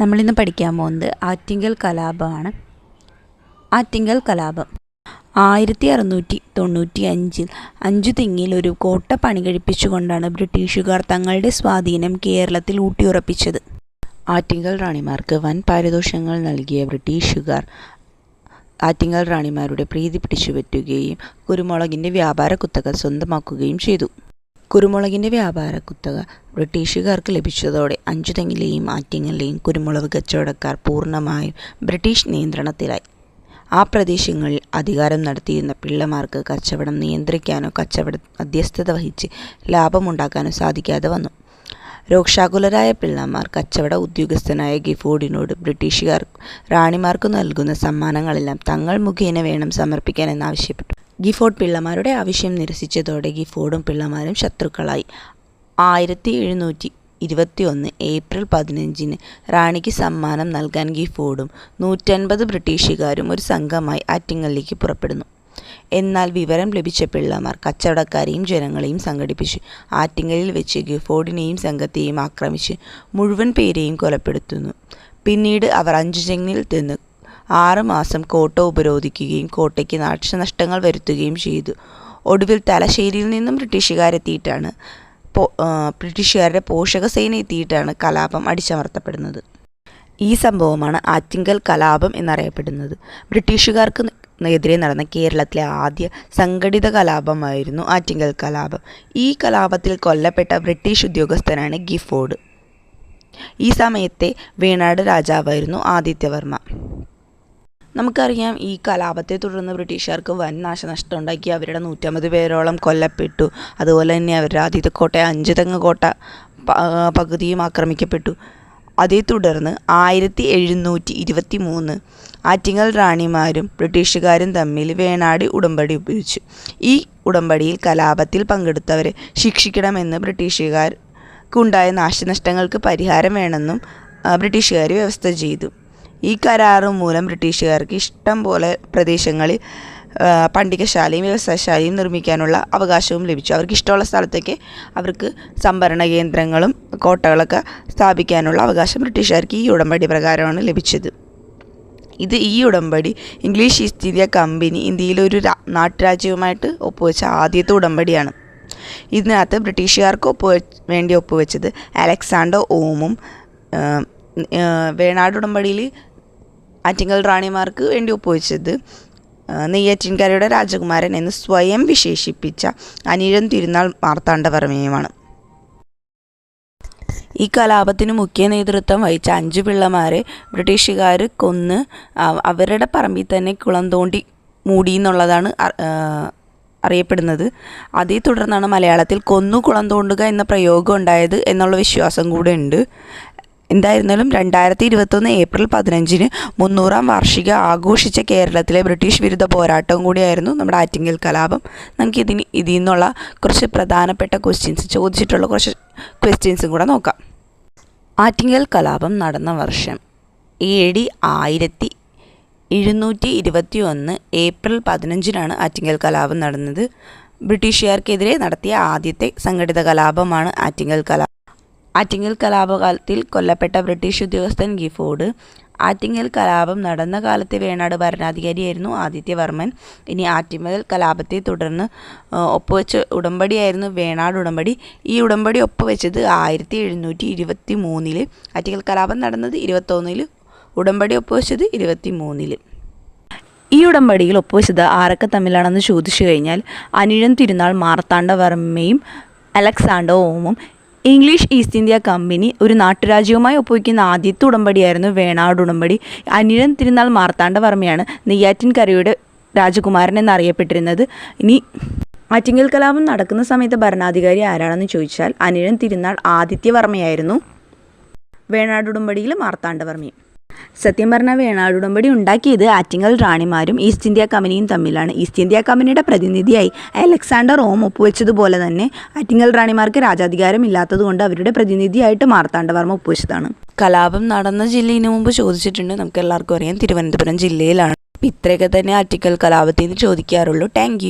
നമ്മളിന്ന് പഠിക്കാൻ പോകുന്നത് ആറ്റിങ്കൽ കലാപമാണ്. ആറ്റിങ്കൽ കലാപം. ആയിരത്തി അറുന്നൂറ്റി തൊണ്ണൂറ്റി അഞ്ചിൽ അഞ്ചു തെങ്ങിൽ ഒരു കോട്ട പണി കഴിപ്പിച്ചുകൊണ്ടാണ് ബ്രിട്ടീഷുകാർ തങ്ങളുടെ സ്വാധീനം കേരളത്തിൽ ഊട്ടിയുറപ്പിച്ചത്. ആറ്റിങ്കൽ റാണിമാർക്ക് വൻ പാരിതോഷങ്ങൾ നൽകിയ ബ്രിട്ടീഷുകാർ ആറ്റിങ്ങൽ റാണിമാരുടെ പ്രീതി പിടിച്ചുപറ്റുകയും കുരുമുളകിന്റെ വ്യാപാര കുത്തക സ്വന്തമാക്കുകയും ചെയ്തു. കുരുമുളകിന്റെ വ്യാപാര കുത്തക ബ്രിട്ടീഷുകാർക്ക് ലഭിച്ചതോടെ അഞ്ചുതെങ്ങിലെയും ആറ്റിങ്ങലിലെയും കുരുമുളക് കച്ചവടക്കാർ പൂർണമായും ബ്രിട്ടീഷ് നിയന്ത്രണത്തിലായി. ആ പ്രദേശങ്ങളിൽ അധികാരം നടത്തിയിരുന്ന പിള്ളമാർക്ക് കച്ചവടം നിയന്ത്രിക്കാനോ കച്ചവട മധ്യസ്ഥത വഹിച്ച് ലാഭമുണ്ടാക്കാനോ സാധിക്കാതെ വന്നു. രോക്ഷാകുലരായ പിള്ളമാർ കച്ചവട ഉദ്യോഗസ്ഥനായ ഗിഫോർഡിനോട് ബ്രിട്ടീഷുകാർ റാണിമാർക്ക് നൽകുന്ന സമ്മാനങ്ങളെല്ലാം തങ്ങൾ മുഖേന വേണം സമർപ്പിക്കാൻ എന്നാവശ്യപ്പെട്ടു. ഗിഫോർഡ് പിള്ളമാരുടെ ആവശ്യം നിരസിച്ചതോടെ ഗിഫോർഡും പിള്ളമാരും ശത്രുക്കളായി. ആയിരത്തി എഴുന്നൂറ്റി ഇരുപത്തി ഒന്ന് ഏപ്രിൽ പതിനഞ്ചിന് റാണിക്ക് സമ്മാനം നൽകാൻ ഗിഫോർഡും നൂറ്റൻപത് ബ്രിട്ടീഷുകാരും ഒരു സംഘമായി ആറ്റിങ്ങലിലേക്ക് പുറപ്പെടുന്നു. എന്നാൽ വിവരം ലഭിച്ച പിള്ളമാർ കച്ചവടക്കാരെയും ജനങ്ങളെയും സംഘടിപ്പിച്ചു. ആറ്റിങ്ങലിൽ വെച്ച് ഗിഫോർഡിനെയും സംഘത്തെയും ആക്രമിച്ച് മുഴുവൻ പേരെയും കൊലപ്പെടുത്തുന്നു. പിന്നീട് അവർ അഞ്ചുചെങ്ങിൽ നിന്ന് ആറ് മാസം കോട്ട ഉപരോധിക്കുകയും കോട്ടയ്ക്ക് നാശനഷ്ടങ്ങൾ വരുത്തുകയും ചെയ്തു. ഒടുവിൽ തലശ്ശേരിയിൽ നിന്നും ബ്രിട്ടീഷുകാരെത്തിയിട്ടാണ് ബ്രിട്ടീഷുകാരുടെ പോഷക സേന എത്തിയിട്ടാണ് കലാപം അടിച്ചമർത്തപ്പെടുന്നത്. ഈ സംഭവമാണ് ആറ്റിങ്കൽ കലാപം എന്നറിയപ്പെടുന്നത്. ബ്രിട്ടീഷുകാർക്ക് എതിരെ നടന്ന കേരളത്തിലെ ആദ്യ സംഘടിത കലാപമായിരുന്നു ആറ്റിങ്കൽ കലാപം. ഈ കലാപത്തിൽ കൊല്ലപ്പെട്ട ബ്രിട്ടീഷ് ഉദ്യോഗസ്ഥനാണ് ഗിഫോർഡ്. ഈ സമയത്തെ വേണാട് രാജാവായിരുന്നു ആദിത്യവർമ്മ. നമുക്കറിയാം ഈ കലാപത്തെ തുടർന്ന് ബ്രിട്ടീഷുകാർക്ക് വൻ നാശനഷ്ടം ഉണ്ടാക്കി അവരുടെ നൂറ്റമ്പത് പേരോളം കൊല്ലപ്പെട്ടു. അതുപോലെ തന്നെ അവരുടെ ആദ്യത്തെ കോട്ട അഞ്ച് തെങ്ങ് കോട്ട പകുതിയും ആക്രമിക്കപ്പെട്ടു. അതേ തുടർന്ന് ആയിരത്തി എഴുന്നൂറ്റി ഇരുപത്തി മൂന്ന് ആറ്റിങ്ങൽ റാണിമാരും ബ്രിട്ടീഷുകാരും തമ്മിൽ വേണാടി ഉടമ്പടി ഉപയോഗിച്ചു. ഈ ഉടമ്പടിയിൽ കലാപത്തിൽ പങ്കെടുത്തവരെ ശിക്ഷിക്കണമെന്ന് ബ്രിട്ടീഷുകാർക്കുണ്ടായ നാശനഷ്ടങ്ങൾക്ക് പരിഹാരം വേണമെന്നും ബ്രിട്ടീഷുകാർ വ്യവസ്ഥ ചെയ്തു. ഈ കരാറ് മൂലം ബ്രിട്ടീഷുകാർക്ക് ഇഷ്ടം പോലെ പ്രദേശങ്ങളിൽ പണ്ടികശാലയും വ്യവസായശാലയും നിർമ്മിക്കാനുള്ള അവകാശവും ലഭിച്ചു. അവർക്ക് ഇഷ്ടമുള്ള സ്ഥലത്തേക്ക് അവർക്ക് സംഭരണ കേന്ദ്രങ്ങളും കോട്ടകളൊക്കെ സ്ഥാപിക്കാനുള്ള അവകാശം ബ്രിട്ടീഷുകാർക്ക് ഈ ഉടമ്പടി പ്രകാരമാണ് ലഭിച്ചത്. ഇത് ഈ ഉടമ്പടി ഇംഗ്ലീഷ് ഈസ്റ്റ് ഇന്ത്യ കമ്പനി ഇന്ത്യയിലെ ഒരു നാട്ടുരാജ്യവുമായിട്ട് ഒപ്പുവെച്ച ആദ്യത്തെ ഉടമ്പടിയാണ്. ഇതിനകത്ത് ബ്രിട്ടീഷുകാർക്ക് ഒപ്പുവെ വേണ്ടി ഒപ്പുവെച്ചത് അലക്സാണ്ടർ ഓമും വേണാട് ഉടമ്പടിയിൽ ആറ്റിങ്ങൽ റാണിമാർക്ക് വേണ്ടി ഒപ്പുവെച്ചത് നെയ്യാറ്റിൻകരയുടെ രാജകുമാരൻ എന്ന് സ്വയം വിശേഷിപ്പിച്ച അനിഴൻ തിരുനാൾ മാർത്താണ്ഡവർമ്മയുമാണ്. ഈ കലാപത്തിന് മുഖ്യ നേതൃത്വം വഹിച്ച അഞ്ചു പിള്ളമാരെ ബ്രിട്ടീഷുകാർ കൊന്ന് അവരുടെ പറമ്പിൽ തന്നെ കുളം തോണ്ടി മൂടി എന്നുള്ളതാണ് അറിയപ്പെടുന്നത്. അതേ തുടർന്നാണ് മലയാളത്തിൽ കൊന്നു കുളം തോണ്ടുക എന്ന പ്രയോഗം ഉണ്ടായത് എന്നുള്ള വിശ്വാസം കൂടെ ഉണ്ട്. എന്തായിരുന്നാലും രണ്ടായിരത്തി ഇരുപത്തൊന്ന് ഏപ്രിൽ പതിനഞ്ചിന് മുന്നൂറാം വാർഷിക ആഘോഷിച്ച കേരളത്തിലെ ബ്രിട്ടീഷ് വിരുദ്ധ പോരാട്ടവും കൂടിയായിരുന്നു നമ്മുടെ ആറ്റിങ്ങൽ കലാപം. നമുക്ക് ഇതിന് ഇതിൽ നിന്നുള്ള കുറച്ച് പ്രധാനപ്പെട്ട ക്വസ്റ്റ്യൻസ് ചോദിച്ചിട്ടുള്ള കുറച്ച് ക്വസ്റ്റ്യൻസും കൂടെ നോക്കാം. ആറ്റിങ്ങൽ കലാപം നടന്ന വർഷം എ ഡി ആയിരത്തി എഴുന്നൂറ്റി ഇരുപത്തി ഒന്ന് ഏപ്രിൽ പതിനഞ്ചിനാണ് ആറ്റിങ്ങൽ കലാപം നടന്നത്. ബ്രിട്ടീഷുകാർക്കെതിരെ നടത്തിയ ആദ്യത്തെ സംഘടിത കലാപമാണ് ആറ്റിങ്ങൽ കലാപം. ആറ്റിങ്ങൽ കലാപകാലത്തിൽ കൊല്ലപ്പെട്ട ബ്രിട്ടീഷ് ഉദ്യോഗസ്ഥൻ ഗിഫോർഡ്. ആറ്റിങ്ങൽ കലാപം നടന്ന കാലത്തെ വേണാട് ഭരണാധികാരിയായിരുന്നു ആദിത്യവർമ്മൻ ഇനി ആറ്റിങ്ങൽ കലാപത്തെ തുടർന്ന് ഒപ്പുവെച്ച ഉടമ്പടിയായിരുന്നു വേണാട് ഉടമ്പടി. ഈ ഉടമ്പടി ഒപ്പുവെച്ചത് ആയിരത്തി എഴുന്നൂറ്റി ഇരുപത്തി മൂന്നിൽ ആറ്റിങ്ങൽ കലാപം നടന്നത് ഇരുപത്തൊന്നിൽ ഉടമ്പടി ഒപ്പുവെച്ചത് ഇരുപത്തി മൂന്നിൽ ഈ ഉടമ്പടിയിൽ ഒപ്പുവെച്ചത് ആരൊക്കെ തമ്മിലാണെന്ന് ചോദിച്ചു കഴിഞ്ഞാൽ അനിഴം തിരുനാൾ മാർത്താണ്ഡവർമ്മയും അലക്സാണ്ടോ ഓമും ഇംഗ്ലീഷ് ഈസ്റ്റ് ഇന്ത്യ കമ്പനി ഒരു നാട്ടുരാജ്യവുമായി ഒപ്പുവയ്ക്കുന്ന ആദ്യത്തെ ഉടമ്പടിയായിരുന്നു വേണാട് ഉടമ്പടി. അനിഴൻ തിരുനാൾ മാർത്താണ്ഡവർമ്മയാണ് നെയ്യാറ്റിൻകരയുടെ രാജകുമാരൻ എന്നറിയപ്പെട്ടിരുന്നത്. ഇനി ആറ്റിങ്ങൽ കലാപം നടക്കുന്ന സമയത്ത് ഭരണാധികാരി ആരാണെന്ന് ചോദിച്ചാൽ അനിഴൻ തിരുനാൾ ആദിത്യവർമ്മയായിരുന്നു. വേണാട് ഉടമ്പടിയിൽ മാർത്താണ്ഡവർമ്മയും. സത്യം വേണാട് ഉടമ്പടി ഉണ്ടാക്കിയത് ആറ്റിങ്ങൽ റാണിമാരും ഈസ്റ്റ് ഇന്ത്യ കമ്പനിയും തമ്മിലാണ്. ഈസ്റ്റ് ഇന്ത്യ കമ്പനിയുടെ പ്രതിനിധിയായി അലക്സാണ്ടർ ഓം ഒപ്പുവെച്ചതുപോലെ തന്നെ ആറ്റിങ്ങൽ റാണിമാർക്ക് രാജാധികാരം ഇല്ലാത്തതുകൊണ്ട് അവരുടെ പ്രതിനിധിയായിട്ട് മാർത്താണ്ഡവർമ്മ ഒപ്പുവെച്ചതാണ്. കലാപം നടന്ന ജില്ലയിന് മുമ്പ് ചോദിച്ചിട്ടുണ്ട്. നമുക്ക് എല്ലാവർക്കും അറിയാം. തിരുവനന്തപുരം ജില്ലയിലാണ്. ഇത്രയൊക്കെ തന്നെ ആറ്റിക്കൽ കലാപത്തിൽ നിന്ന് ചോദിക്കാറുള്ളൂ താങ്ക്